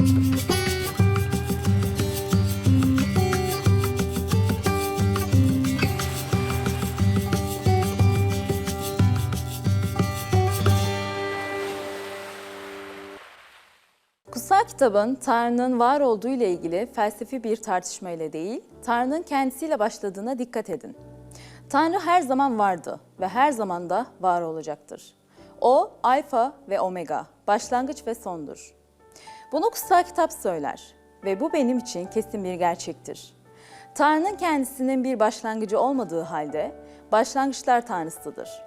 Kutsal kitabın Tanrı'nın var olduğu ile ilgili felsefi bir tartışma ile değil, Tanrı'nın kendisiyle başladığına dikkat edin. Tanrı her zaman vardı ve her zaman da var olacaktır. O alfa ve omega, başlangıç ve sondur. Bunu kutsal kitap söyler ve bu benim için kesin bir gerçektir. Tanrı'nın kendisinin bir başlangıcı olmadığı halde başlangıçlar tanrısıdır.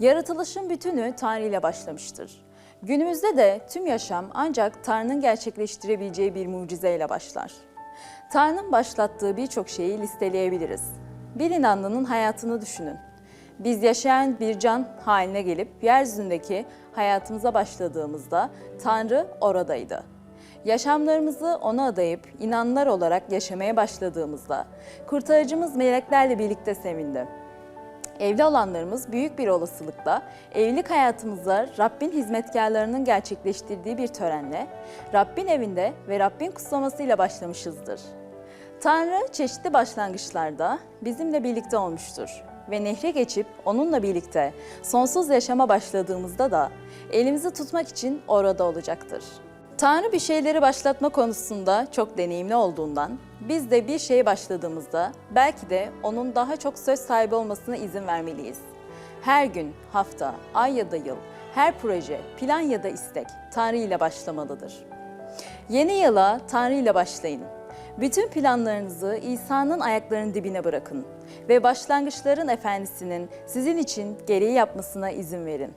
Yaratılışın bütünü Tanrı ile başlamıştır. Günümüzde de tüm yaşam ancak Tanrı'nın gerçekleştirebileceği bir mucizeyle başlar. Tanrı'nın başlattığı birçok şeyi listeleyebiliriz. Bir inanlının hayatını düşünün. Biz yaşayan bir can haline gelip yeryüzündeki hayatımıza başladığımızda Tanrı oradaydı. Yaşamlarımızı ona adayıp inanlar olarak yaşamaya başladığımızda kurtarıcımız meleklerle birlikte sevindi. Evli olanlarımız büyük bir olasılıkla evlilik hayatımızda Rabbin hizmetkarlarının gerçekleştirdiği bir törenle Rabbin evinde ve Rabbin kutsamasıyla başlamışızdır. Tanrı çeşitli başlangıçlarda bizimle birlikte olmuştur ve nehre geçip onunla birlikte sonsuz yaşama başladığımızda da elimizi tutmak için orada olacaktır. Tanrı bir şeyleri başlatma konusunda çok deneyimli olduğundan biz de bir şeye başladığımızda belki de onun daha çok söz sahibi olmasına izin vermeliyiz. Her gün, hafta, ay ya da yıl, her proje, plan ya da istek Tanrı ile başlamalıdır. Yeni yıla Tanrı ile başlayın. Bütün planlarınızı İsa'nın ayaklarının dibine bırakın ve başlangıçların efendisinin sizin için gereği yapmasına izin verin.